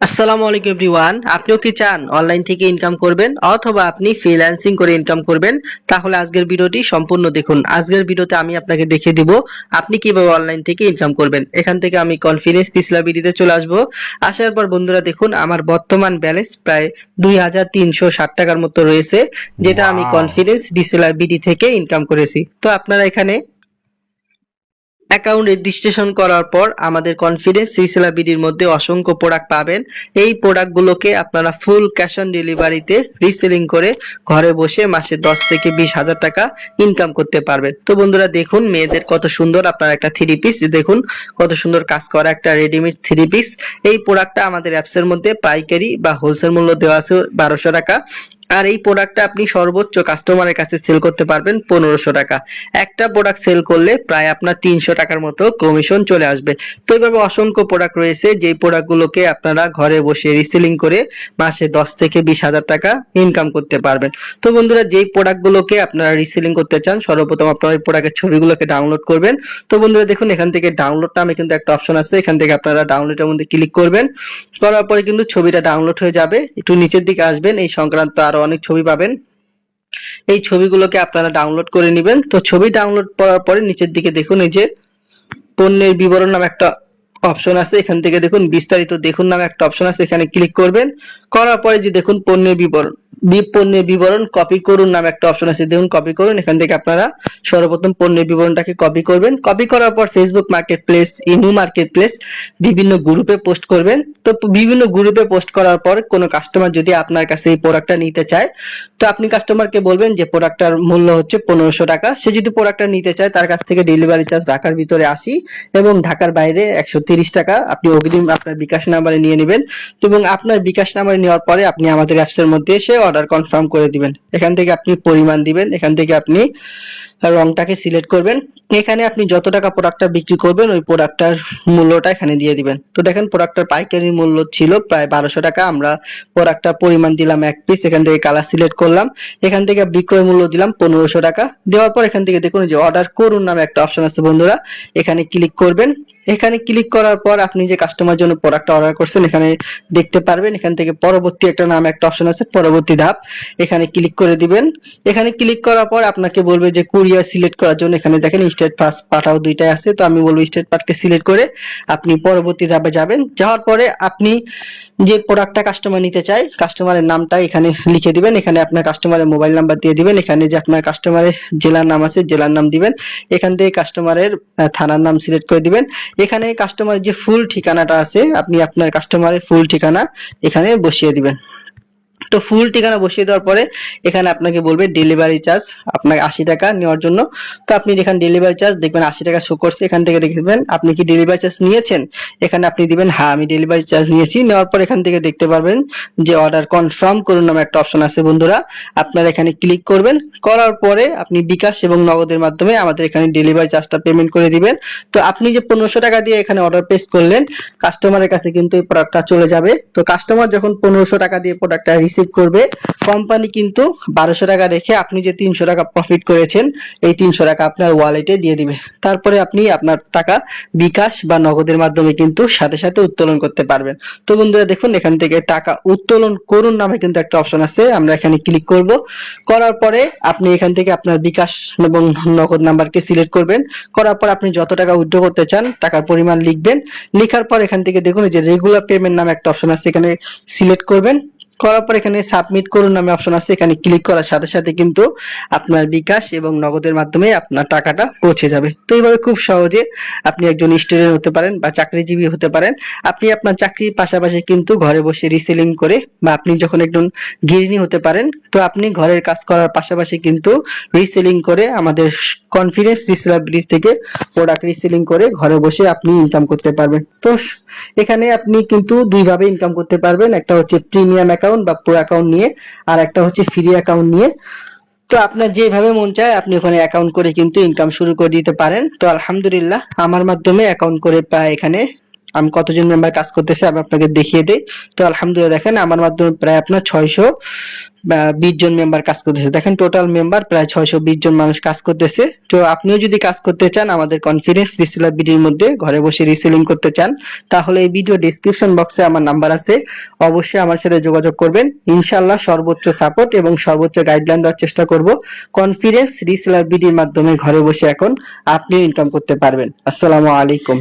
আসসালামু আলাইকুম এভরিওয়ান। আপনিও কি চান অনলাইন থেকে ইনকাম করবেন অথবা আপনি ফ্রিল্যান্সিং করে ইনকাম করবেন? তাহলে আজকের ভিডিওটি সম্পূর্ণ দেখুন। আজকের ভিডিওতে আমি আপনাকে দেখিয়ে দিব আপনি কীভাবে অনলাইন থেকে ইনকাম করবেন। এখান থেকে আমি কনফিডেন্স তিসলা বিডিতে চলে আসব। আসার পর বন্ধুরা দেখুন আমার বর্তমান ব্যালেন্স প্রায় দুই হাজার তিনশো ষাট টাকার মতো রয়েছে যেটা আমি কনফিডেন্স ডিসেলার বিডি থেকে ইনকাম করেছি। তো আপনারা এখানে অ্যাকাউন্ট রেজিস্ট্রেশন করার পর আমাদের কনফিডেন্স সিসিলা বিডির মধ্যে অসংখ্য প্রোডাক্ট পাবেন। এই প্রোডাক্টগুলোকে আপনারা ফুল ক্যাশ অন ডেলিভারিতে রিসেলিং করে ঘরে বসে মাসে দশ থেকে বিশ হাজার টাকা ইনকাম করতে পারবেন। তো বন্ধুরা দেখুন, মেয়েদের কত সুন্দর আপনার একটা থ্রি পিস দেখুন, কত সুন্দর কাজ করা একটা রেডিমেড থ্রি পিস এই প্রোডাক্টটা আমাদের অ্যাপসের মধ্যে পাইকারি বা হোলসেল মূল্য দেওয়া আছে বারোশো টাকা। আর এই প্রোডাক্টটা আপনি সর্বোচ্চ কাস্টমারের কাছে সেল করতে পারবেন পনেরোশো টাকা। একটা প্রোডাক্ট সেল করলে প্রায় আপনার তিনশো টাকার মতো কমিশন চলে আসবে। তো এইভাবে অসংখ্য প্রোডাক্ট রয়েছে, যেই প্রোডাক্টগুলোকে আপনারা ঘরে বসে রিসেলিং করে মাসে দশ থেকে বিশ হাজার টাকা ইনকাম করতে পারবেন। তো বন্ধুরা, যেই প্রোডাক্টগুলোকে আপনারা রিসেলিং করতে চান, সর্বপ্রথম আপনারা এই প্রোডাক্টের ছবিগুলোকে ডাউনলোড করবেন। তো বন্ধুরা, দেখুন, এখান থেকে ডাউনলোড নামে কিন্তু একটা অপশন আছে, এখান থেকে আপনারা ডাউনলোডের মধ্যে ক্লিক করবেন। করার পরে কিন্তু ছবিটা ডাউনলোড হয়ে যাবে। একটু নিচের দিকে আসবেন, এই সংক্রান্ত আরও অনেক ছবি পাবেন। এই ছবিগুলোকে আপনারা ডাউনলোড করে নেবেন। তো ছবি ডাউনলোড করার পরে নিচের দিকে দেখুন এই যে পণ্যের বিবরণ নামে একটা অপশন আছে। এখান থেকে দেখুন বিস্তারিত দেখুন নামে একটা অপশন আছে। এখানে ক্লিক করবেন। করার পরে যে দেখুন পণ্যের বিবরণ। পণ্যের বিবরণ কপি করুন নামে একটা অপশন আছে, দেখুন কপি করুন, এখান থেকে আপনারা সর্বপ্রথম পণ্যের বিবরণটাকে কপি করবেন। কপি করার পর Facebook market place imo market place বিভিন্ন গ্রুপে পোস্ট করবেন। তো বিভিন্ন গ্রুপে পোস্ট করার পর কোনো কাস্টমার যদি আপনার কাছে এই প্রোডাক্টটা নিতে চায়, তো আপনি কাস্টমারকে বলবেন যে প্রোডাক্টটার মূল্য হচ্ছে পনেরোশো টাকা। সে যদি প্রোডাক্টটা নিতে চায়, তার কাছ থেকে ডেলিভারি চার্জ ঢাকার ভিতরে আসি এবং ঢাকার বাইরে একশো তিরিশ টাকা আপনি অগ্রিম আপনার বিকাশ নাম্বারে নিয়ে নেবেন। এবং আপনার বিকাশ নাম্বারে নেওয়ার পরে আপনি আমাদের অ্যাপসের মধ্যে এসে অর্ডার কনফার্ম করে দিবেন। এখান থেকে আপনি পরিমাণ দিবেন, এখান থেকে আপনি রংটাকে সিলেক্ট করবেন। এখানে আপনি যত টাকা প্রোডাক্টটা বিক্রি করবেন, ওই প্রোডাক্টটার মূল্যটা এখানে দিয়ে দিবেন। তো দেখেন প্রোডাক্টটার পাইকারি মূল্য ছিল প্রায় বারোশো টাকা। আমরা প্রোডাক্টটার পরিমাণ দিলাম এক পিস এখান থেকে কালার সিলেক্ট করলাম। এখান থেকে বিক্রয় মূল্য দিলাম পনেরোশো টাকা। দেওয়ার পর এখান থেকে দেখুন যে অর্ডার করুন নামে একটা অপশন আছে বন্ধুরা। এখানে ক্লিক করবেন। এখানে ক্লিক করার পর আপনি যে কাস্টমার জন্য প্রোডাক্ট অর্ডার করছেন, এখানে দেখতে পারবেন, এখান থেকে পরবর্তী একটা নাম, একটা অপশন আছে, পরবর্তী ধাপ। এখানে ক্লিক করে দিবেন। এখানে ক্লিক করার পর আপনাকে বলবে যে কুরিয়ার সিলেক্ট করার জন্য এখানে দেখেন স্টেট পাস পাঠাও দুইটাই আছে। তো আমি বলব স্টেট পার্টকে সিলেক্ট করে আপনি পরবর্তী ধাপে যাবেন। যাওয়ার পরে আপনি যে প্রোডাক্টটা কাস্টমার নিতে চায় কাস্টমারের নামটা এখানে লিখে দিবেন। এখানে আপনার কাস্টমারের মোবাইল নাম্বার দিয়ে দিবেন। এখানে যে আপনার কাস্টমারের জেলার নাম আছে, জেলার নাম দিবেন। এখান থেকে কাস্টমারের থানার নাম সিলেক্ট করে দিবেন। এখানে কাস্টমারের যে ফুল ঠিকানাটা আছে, আপনি আপনার কাস্টমারের ফুল ঠিকানা এখানে বসিয়ে দিবেন। তো ফুল ঠিকানা বসিয়ে দেওয়ার পরে এখানে আপনাকে বলবে ডেলিভারি চার্জ আপনাকে আশি টাকা নেওয়ার জন্য। তো আপনি এখানে ডেলিভারি চার্জ দেখবেন আশি টাকা শো করছে, এখান থেকে দেখবেন আপনি কি ডেলিভারি চার্জ নিয়েছেন? এখানে আপনি দিবেন হ্যাঁ আমি ডেলিভারি চার্জ নিয়েছি। নেওয়ার পর এখান থেকে দেখতে পারবেন যে অর্ডার কনফার্ম করুন নামে একটা অপশন আছে বন্ধুরা। আপনারা এখানে ক্লিক করবেন। করার পরে আপনি বিকাশ এবং নগদের মাধ্যমে আমাদের এখানে ডেলিভারি চার্জটা পেমেন্ট করে দিবেন। তো আপনি যে পনেরোশো টাকা দিয়ে এখানে অর্ডার প্লেস করলেন কাস্টমারের কাছে কিন্তু এই প্রোডাক্টটা চলে যাবে। তো কাস্টমার যখন পনেরোশো টাকা দিয়ে প্রোডাক্টটা রিসিভ করবে। কোম্পানি কিন্তু বারোশো টাকা রেখে আপনি যে তিনশো টাকা প্রফিট করেছেন, এই তিনশো টাকা আপনার ওয়ালেটে দিয়ে দিবে। তারপরে আপনি আপনার টাকা বিকাশ বা নগদের মাধ্যমে কিন্তু সাথে সাথে উত্তোলন করতে পারবেন। তো বন্ধুরা দেখুন, এখান থেকে টাকা উত্তোলন করুন নামে কিন্তু একটা অপশন আছে, আমরা এখানে ক্লিক করব। করার পরে আপনি এখান থেকে আপনার বিকাশ এবং নগদ নাম্বারকে সিলেক্ট করবেন। করার পর আপনি যত টাকা উইথড্র করতে চান, টাকার পরিমাণ লিখবেন। লেখার পর এখান থেকে দেখুন যে রেগুলার পেমেন্ট নামে একটা অপশন আছে, এখানে সিলেক্ট করবেন। করার পর এখানে সাবমিট করুন নামে অপশন আছে। এখানে ক্লিক করার সাথে সাথে কিন্তু আপনার বিকাশ এবং নগদের মাধ্যমে আপনার টাকাটা পৌঁছে যাবে। তো এইভাবে খুব সহজে আপনি একজন স্টুডেন্ট হতে পারেন বা চাকরিজীবী হতে পারেন। আপনি আপনার চাকরির পাশাপাশি কিন্তু ঘরে বসে রিসেলিং করে বা আপনি যখন একজন গৃহিণী হতে পারেন, তো আপনি ঘরের কাজ করার পাশাপাশি কিন্তু রিসেলিং করে আমাদের কনফিডেন্স রিসেলার ব্রিজ থেকে প্রোডাক্ট রিসেলিং করে ঘরে বসে আপনি ইনকাম করতে পারবেন। তো এখানে আপনি কিন্তু দুইভাবে ইনকাম করতে পারবেন। একটা হচ্ছে প্রিমিয়াম অ্যাকাউন্ট বা প্রো অ্যাকাউন্ট নিয়ে, আর একটা হচ্ছে ফ্রি অ্যাকাউন্ট নিয়ে। তো আপনার যেভাবে মন চায়, আপনি ওখানে অ্যাকাউন্ট করে কিন্তু ইনকাম শুরু করে দিতে পারেন। তো আলহামদুলিল্লাহ, আমার মাধ্যমে অ্যাকাউন্ট করে প্রায় এখানে আমি কতজন মেম্বার কাজ করতেছে, আমি আপনাকে দেখিয়ে দিই। তো আলহামদুলিল্লাহ, দেখেন আমার মাধ্যমে প্রায় আপনার ছয়শো বিশ জন মেম্বার কাজ করতেছে। দেখেন টোটাল মেম্বার প্রায় ছয়শো বিশ জন মানুষ কাজ করতেছে। তো আপনিও যদি কাজ করতে চান, আমাদের কনফিডেন্স রিসেলার বিডির মধ্যে ঘরে বসে রিসেলিং করতে চান, তাহলে এই ভিডিও ডিসক্রিপশন বক্সে আমার নাম্বার আছে। অবশ্যই আমার সাথে যোগাযোগ করবেন। ইনশাআল্লাহ সর্বোচ্চ সাপোর্ট এবং সর্বোচ্চ গাইডলাইন দেওয়ার চেষ্টা করব। কনফিডেন্স রিসেলার বিডির মাধ্যমে ঘরে বসে এখন আপনিও ইনকাম করতে পারবেন। আসসালামু আলাইকুম।